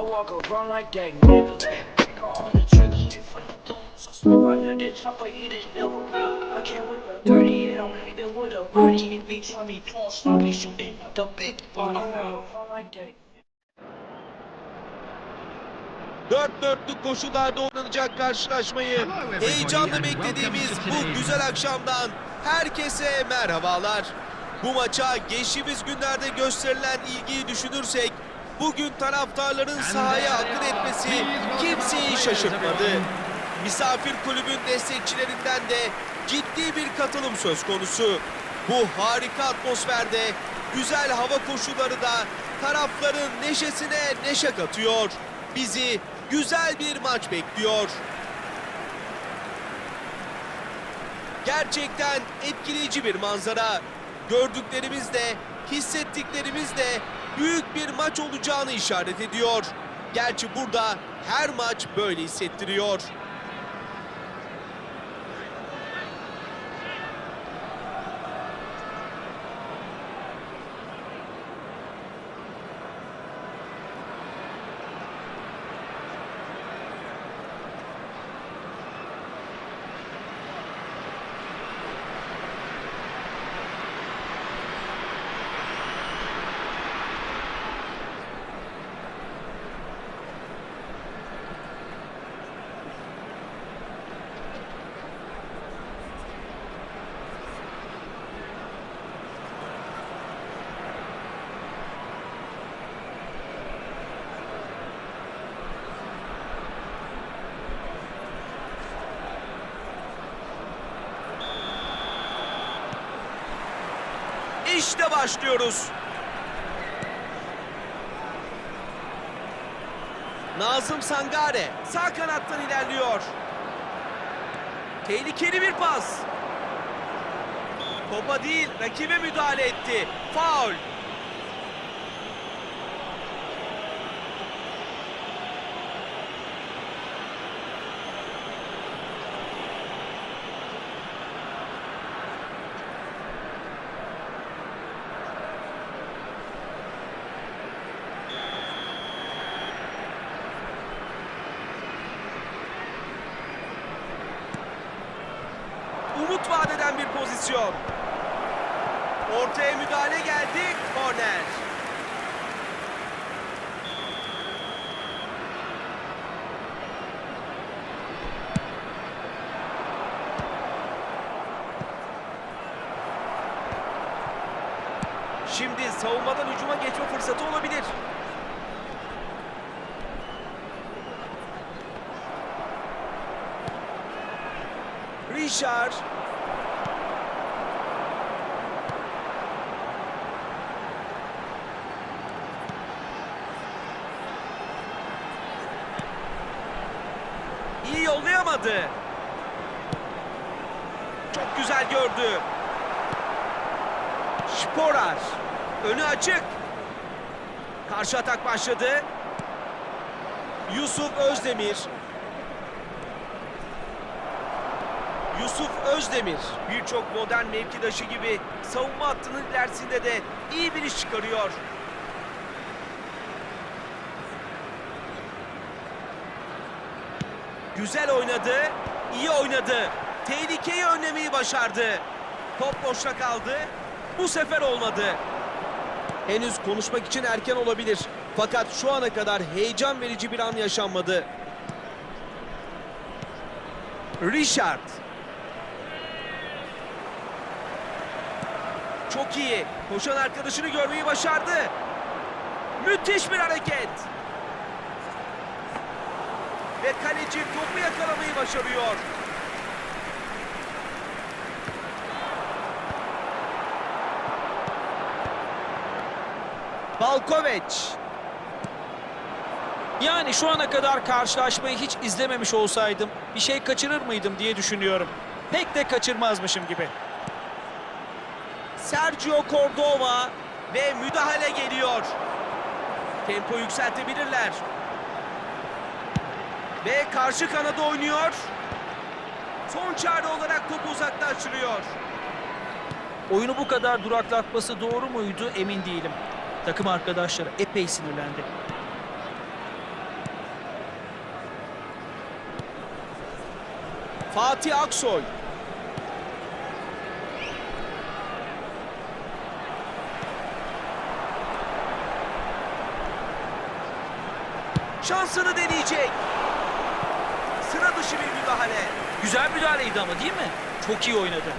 I walk around like that nigga. Nigga on the trick shit for the thumbs. I smoke under the I eat it never real. I can't with the dirty, it don't even with a party. It beats on me, don't stop me shooting at the big body. I walk around like that. Dört dörtlük koşullarda oynanacak karşılaşmayı heyecanla beklediğimiz bu güzel akşamdan herkese merhabalar. Bu maça geçtiğimiz günlerde gösterilen ilgiyi düşünürsek bugün taraftarların sahaya akın etmesi kimseyi şaşırtmadı. Misafir kulübün destekçilerinden de ciddi bir katılım söz konusu. Bu harika atmosferde güzel hava koşulları da tarafların neşesine neşe katıyor. Bizi güzel bir maç bekliyor. Gerçekten etkileyici bir manzara. Gördüklerimiz de, hissettiklerimiz de büyük bir maç olacağını işaret ediyor. Gerçi burada her maç böyle hissettiriyor. İşte başlıyoruz. Nazım Sangare sağ kanattan ilerliyor. Tehlikeli bir pas. Topa değil rakibe müdahale etti. Faul. Umut vadeden bir pozisyon. Ortaya müdahale geldi. Korner. Şimdi savunmadan hücuma geçme fırsatı olabilir. Richard. İyi yollayamadı. Çok güzel gördü. Sporar. Önü açık. Karşı atak başladı. Yusuf Özdemir. Yusuf Özdemir birçok modern mevkidaşı gibi savunma hattının ilerisinde de iyi bir iş çıkarıyor. Güzel oynadı, iyi oynadı. Tehlikeyi önlemeyi başardı. Top boşta kaldı. Bu sefer olmadı. Henüz konuşmak için erken olabilir. Fakat şu ana kadar heyecan verici bir an yaşanmadı. Richard. Çok iyi. Koşan arkadaşını görmeyi başardı. Müthiş bir hareket. Ve kaleci topu yakalamayı başarıyor. Balkoveç. Yani şu ana kadar karşılaşmayı hiç izlememiş olsaydım bir şey kaçırır mıydım diye düşünüyorum. Pek de kaçırmazmışım gibi. Sergio Cordova ve müdahale geliyor. Tempo yükseltebilirler. Ve karşı kanada oynuyor. Son çare olarak topu uzaklaştırıyor. Oyunu bu kadar duraklatması doğru muydu emin değilim. Takım arkadaşları epey sinirlendi. Fatih Aksoy. Şansını deneyecek. Sıra dışı bir müdahale. Güzel müdahaleydi ama değil mi? Çok iyi oynadı.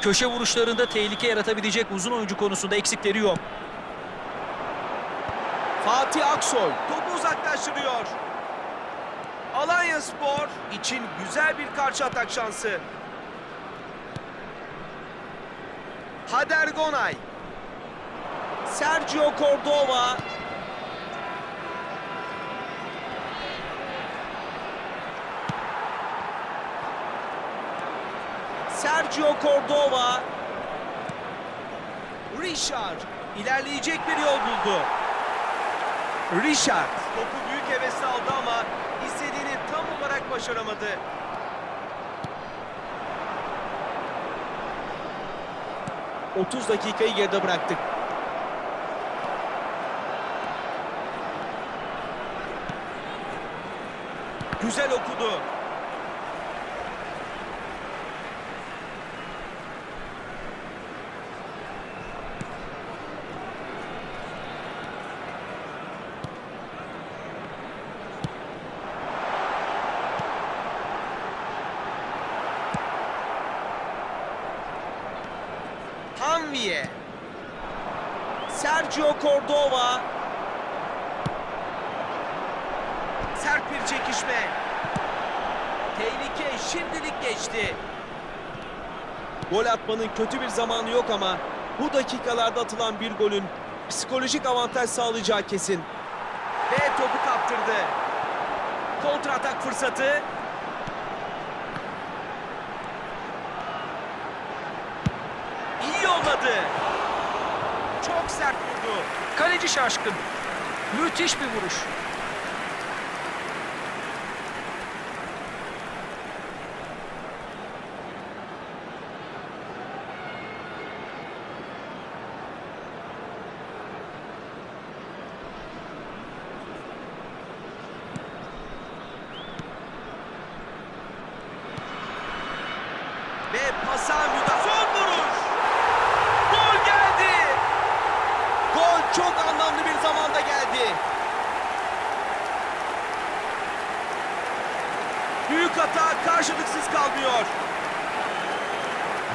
Köşe vuruşlarında tehlike yaratabilecek uzun oyuncu konusunda eksikleri yok. Aksoy topu uzaklaştırıyor. Alanya Spor için güzel bir karşı atak şansı. Hader Gonay. Sergio Cordova. Sergio Cordova. Richard ilerleyecek bir yol buldu. Richard topu büyük hevesle aldı ama istediğini tam olarak başaramadı. ...30 dakikayı geride bıraktık. Güzel okudu. Hanviye. Sergio Cordova. Sert bir çekişme. Tehlike şimdilik geçti. Atmanın kötü bir zamanı yok ama bu dakikalarda atılan bir golün psikolojik avantaj sağlayacağı kesin. Ve topu kaptırdı. Kontra atak fırsatı. İyi yolladı. Çok sert vurdu. Kaleci şaşkın. Müthiş bir vuruş. Müdahale. Son vuruş. Gol geldi. Gol çok anlamlı bir zamanda geldi. Büyük hata karşılıksız kalmıyor.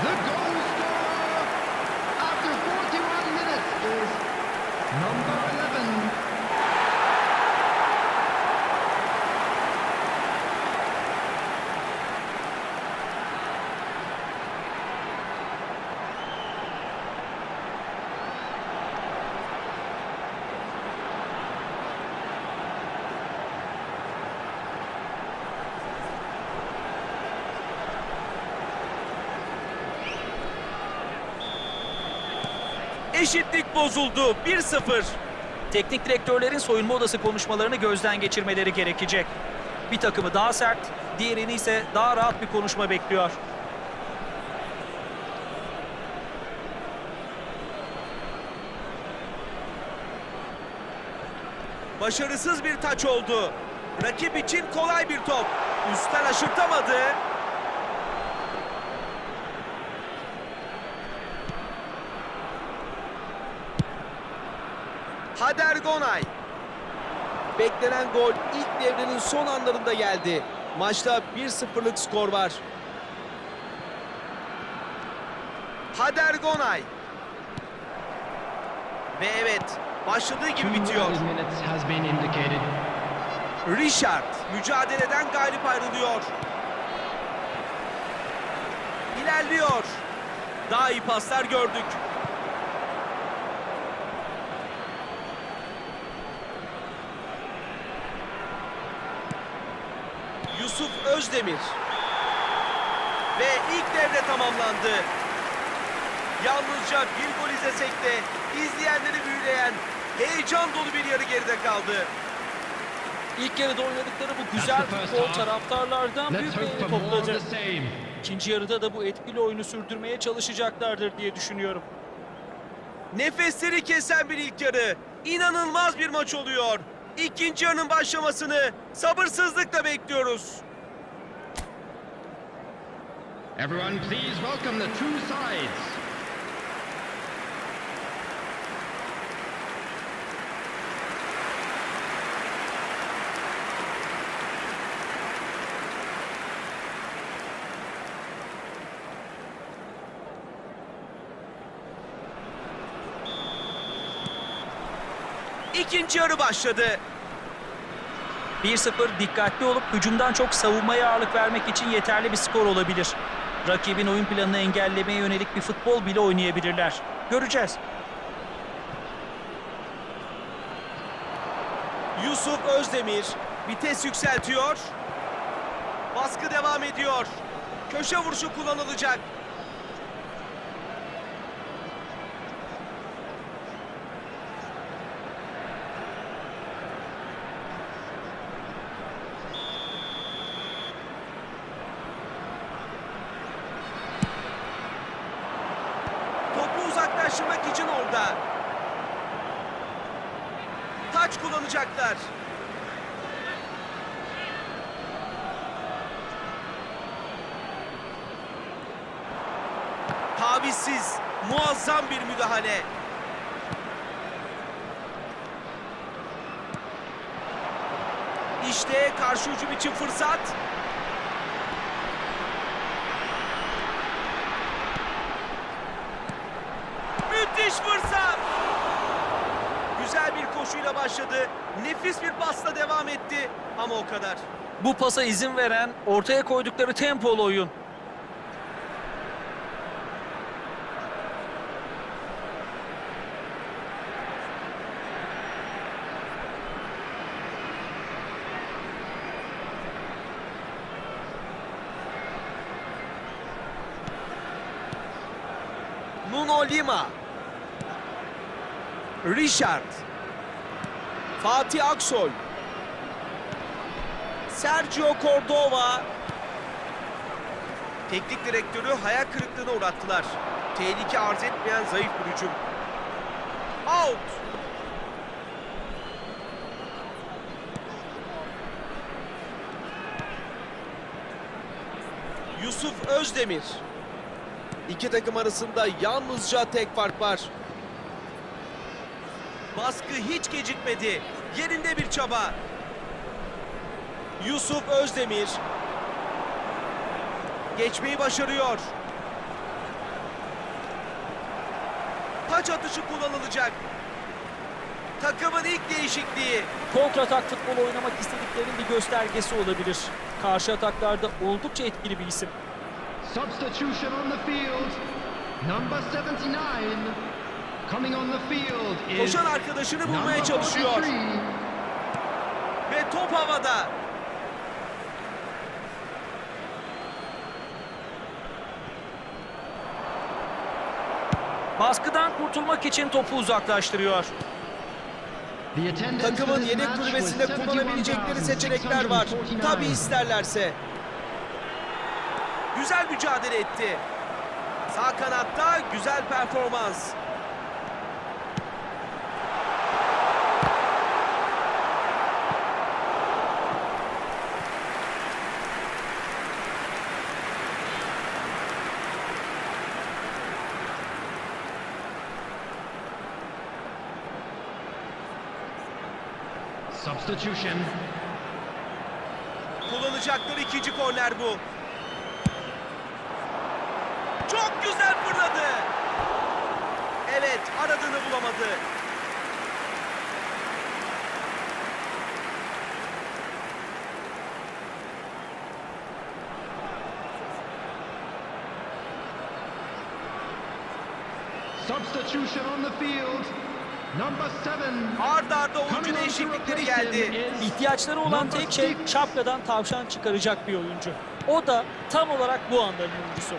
The goal scorer after 41 minutes is number 11. Eşitlik bozuldu. 1-0. Teknik direktörlerin soyunma odası konuşmalarını gözden geçirmeleri gerekecek. Bir takımı daha sert, diğerini ise daha rahat bir konuşma bekliyor. Başarısız bir taç oldu. Rakip için kolay bir top. Üstten aşırtamadı. Hader Gonay. Beklenen gol ilk devrenin son anlarında geldi. Maçta 1-0'lık skor var. Hader Gonay. Ve evet, başladığı gibi bitiyor. Richard mücadeleden galip ayrılıyor. İlerliyor. Daha iyi paslar gördük. Yusuf Özdemir. Ve ilk devre tamamlandı. Yalnızca bir gol izlesek de izleyenleri büyüleyen heyecan dolu bir yarı geride kaldı. İlk yarıda oynadıkları bu güzel futbol taraftarlardan büyük beğeni same. İkinci yarıda da bu etkili oyunu sürdürmeye çalışacaklardır diye düşünüyorum. Nefesleri kesen bir ilk yarı. İnanılmaz bir maç oluyor. İkinci yarının başlamasını sabırsızlıkla bekliyoruz. Everyone, please welcome the two sides. İkinci yarı başladı. 1-0 dikkatli olup hücumdan çok savunmaya ağırlık vermek için yeterli bir skor olabilir. Rakibin oyun planını engellemeye yönelik bir futbol bile oynayabilirler. Göreceğiz. Yusuf Özdemir vites yükseltiyor. Baskı devam ediyor. Köşe vuruşu kullanılacak. Topu uzaklaştırmak için orada. Taç kullanacaklar. Tavizsiz, muazzam bir müdahale. İşte karşı hücum için fırsat. Müthiş fırsat. Güzel bir koşuyla başladı. Nefis bir pasla devam etti. Ama o kadar. Bu pasa izin veren ortaya koydukları tempolu oyun. Nuno Lima. Richard. Fatih Aksoy. Sergio Cordova. Teknik direktörü hayal kırıklığına uğrattılar. Tehlike arz etmeyen zayıf bir hücum. Out. Yusuf Özdemir. İki takım arasında yalnızca tek fark var. Baskı hiç gecikmedi. Yerinde bir çaba. Yusuf Özdemir. Geçmeyi başarıyor. Taç atışı kullanılacak. Takımın ilk değişikliği. Kontratak futbol oynamak istediklerinin bir göstergesi olabilir. Karşı ataklarda oldukça etkili bir isim. Substitution on the field. Number 79. Coming on the field is Koşan arkadaşını bulmaya number çalışıyor. 43. Ve top havada. Baskıdan kurtulmak için topu uzaklaştırıyor. Takımın yedek kulübesinde kullanabilecekleri seçenekler var. 71,649. Tabi isterlerse. Güzel mücadele etti. Sağ kanatta güzel performans. Substitution. Kullanacakları ikinci korner bu. Çok güzel fırladı. Evet aradığını bulamadı. Substitution on the field. Number 7. Ard arda oyuncu değişiklikleri geldi. İhtiyaçları olan tek şey şapkadan tavşan çıkaracak bir oyuncu. O da tam olarak bu anların oyuncusu.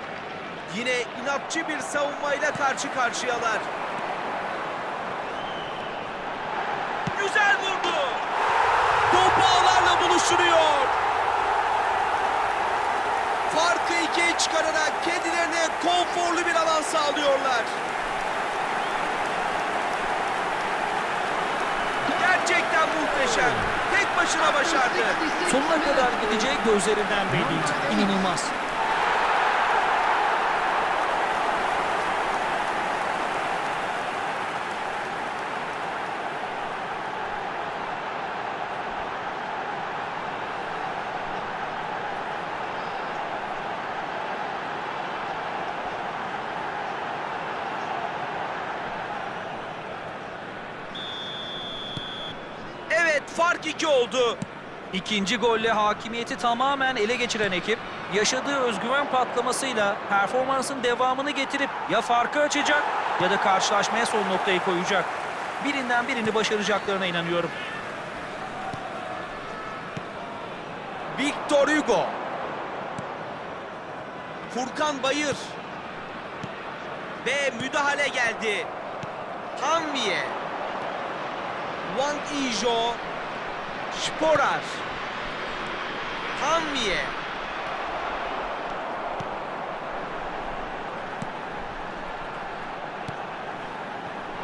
Yine inatçı bir savunmayla karşı karşıyalar. Güzel vurdu. Top ağlar şaşırıyor. Farkı ikiye çıkararak kendilerine konforlu bir alan sağlıyorlar. Gerçekten muhteşem. Tek başına başardı. Sonuna kadar gideceği gözlerinden belliydi. İnanılmaz. Evet fark iki oldu. İkinci golle hakimiyeti tamamen ele geçiren ekip yaşadığı özgüven patlamasıyla performansın devamını getirip ya farkı açacak ya da karşılaşmaya son noktayı koyacak. Birinden birini başaracaklarına inanıyorum. Victor Hugo. Furkan Bayır. Ve müdahale geldi. Hambiye. Wang Ijo. Sporar. Hambiye.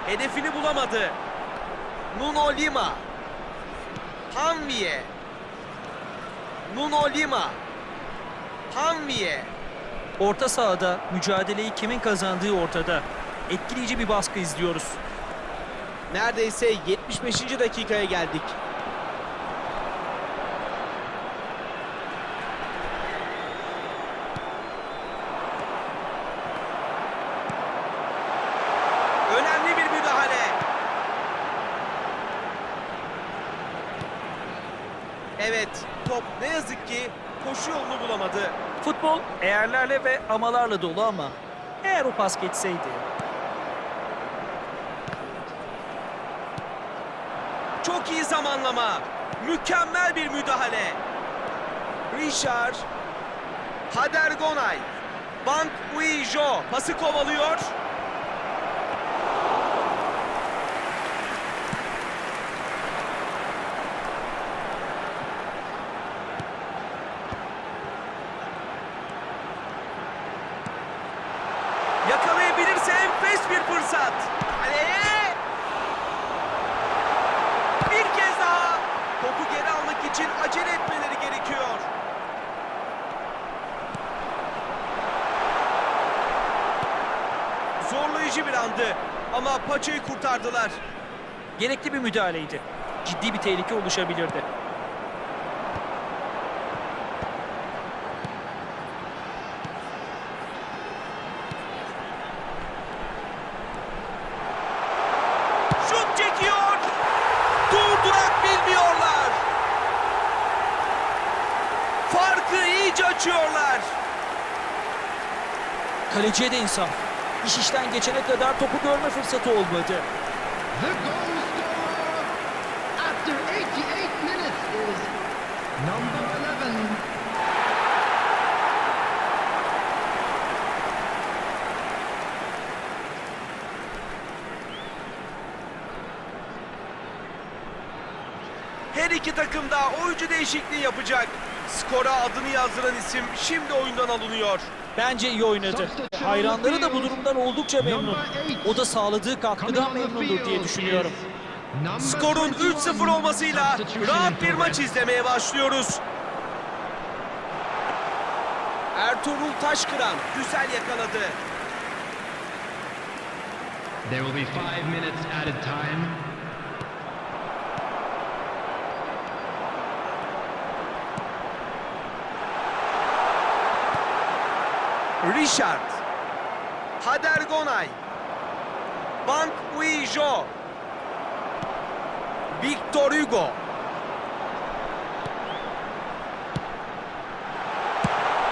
Hedefini bulamadı. Nuno Lima. Hambiye. Nuno Lima. Hambiye. Orta sahada mücadeleyi kimin kazandığı ortada. Etkileyici bir baskı izliyoruz. Neredeyse 75. dakikaya geldik. Önemli bir müdahale. Evet, top ne yazık ki koşu yolunu bulamadı. Futbol eğerlerle ve amalarla dolu ama eğer o pas geçseydi. Çok iyi zamanlama. Mükemmel bir müdahale. Richard. Hader Gonay. Bank Uijo pası kovalıyor. Enfes bir fırsat. Kaleye! Bir kez daha topu geri almak için acele etmeleri gerekiyor. Zorlayıcı bir andı ama paçayı kurtardılar. Gerekli bir müdahaleydi. Ciddi bir tehlike oluşabilirdi. Farkı iyice açıyorlar. Kaleciye de insaf. İş işten geçene kadar topu görme fırsatı olmadı. The goal scorer after 88 minutes is number 11. Her iki takım da oyuncu değişikliği yapacak. Skora adını yazdıran isim şimdi oyundan alınıyor. Bence iyi oynadı. Hayranları da bu durumdan oldukça memnun. O da sağladığı katkıdan memnundur diye düşünüyorum. Skorun 3-0 olmasıyla rahat bir maç izlemeye başlıyoruz. Ertuğrul Taşkıran güzel yakaladı. There will be five minutes added time. Richard. Hader Gonay. Bank Uijo. Victor Hugo.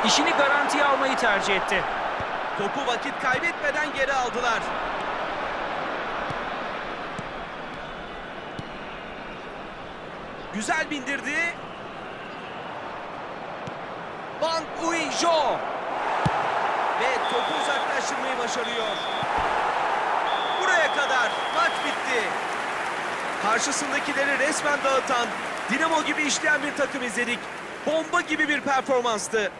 İşini garantiye almayı tercih etti. Topu vakit kaybetmeden geri aldılar. Güzel bindirdi. Bank Uijo. Ve topu uzaklaştırmayı başarıyor. Buraya kadar maç bitti. Karşısındakileri resmen dağıtan Dinamo gibi işleyen bir takım izledik. Bomba gibi bir performanstı.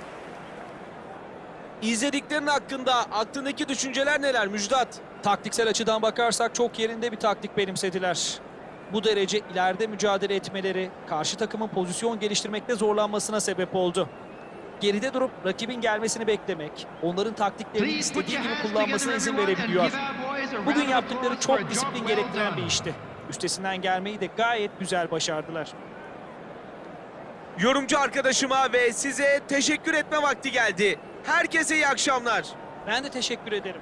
İzlediklerin hakkında aklındaki düşünceler neler Müjdat? Taktiksel açıdan bakarsak çok yerinde bir taktik benimsediler. Bu derece ileride mücadele etmeleri karşı takımın pozisyon geliştirmekte zorlanmasına sebep oldu. Geride durup rakibin gelmesini beklemek, onların taktiklerini istediği gibi kullanmasına izin verebiliyor. Bugün yaptıkları çok disiplin gerektiren bir işti. Üstesinden gelmeyi de gayet güzel başardılar. Yorumcu arkadaşıma ve size teşekkür etme vakti geldi. Herkese iyi akşamlar. Ben de teşekkür ederim.